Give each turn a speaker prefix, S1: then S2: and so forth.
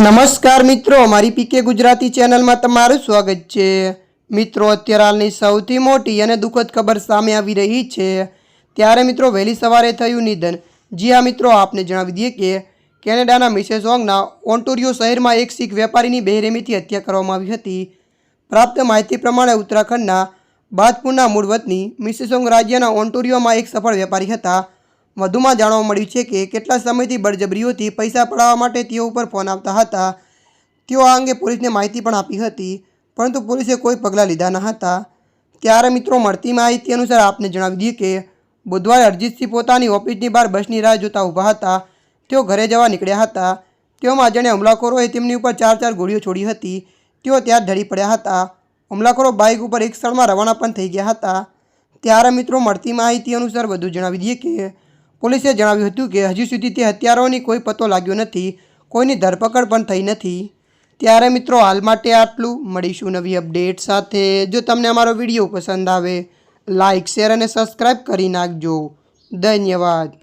S1: નમસ્કાર મિત્રો મારી પીકે ગુજરાતી ચેનલમાં તમારું સ્વાગત છે. મિત્રો, અત્યારે હાલની સૌથી મોટી અને દુઃખદ ખબર સામે આવી રહી છે. ત્યારે મિત્રો, વહેલી સવારે થયું નિધન. જી હા, મિત્રો, આપને જણાવી દઈએ કે કેનેડાના મિસેસ મિસેસોંગના ઓન્ટોરિયો શહેરમાં એક શીખ વેપારીની બેરહેમીથી હત્યા કરવામાં આવી હતી. પ્રાપ્ત માહિતી પ્રમાણે ઉત્તરાખંડના બાદપુરના મૂળ વતની મિસેસોંગ રાજ્યના ઓન્ટોરિયોમાં એક સફળ વેપારી હતા. વધુમાં જાણવા મળ્યું છે કે કેટલા સમયથી બળજબરીઓથી પૈસા પડાવવા માટે તેઓ ઉપર ફોન આવતા હતા. તેઓ આ અંગે પોલીસને માહિતી પણ આપી હતી, પરંતુ પોલીસે કોઈ પગલાં લીધા ન હતા. ત્યારે મિત્રો, મળતી માહિતી અનુસાર આપને જણાવી દઈએ કે બુધવારે અરજીતસિંહ પોતાની ઓફિસની બહાર બસની રાહ જોતા ઊભા હતા. તેઓ ઘરે જવા નીકળ્યા હતા. તેઓમાં અજાણ્યા હુમલાખોરોએ તેમની ઉપર ચાર ચાર ગોળીઓ છોડી હતી. તેઓ ત્યાં ઢળી પડ્યા હતા. હુમલાખોરો બાઇક ઉપર એક સ્થળમાં રવાના પણ થઈ ગયા હતા. ત્યારે મિત્રો, મળતી માહિતી અનુસાર વધુ જણાવી દઈએ કે પોલીસે જણાવ્યું હતું કે હજી સુધી તે હત્યારાઓની કોઈ પતો લાગ્યો નથી, કોઈની ધરપકડ પણ થઈ નથી. ત્યારે મિત્રો, હાલ માટે આટલું. મળીશું નવી અપડેટ સાથે. જો તમને અમારો વીડિયો પસંદ આવે લાઇક શેર અને સબસ્ક્રાઈબ કરી નાખજો. ધન્યવાદ.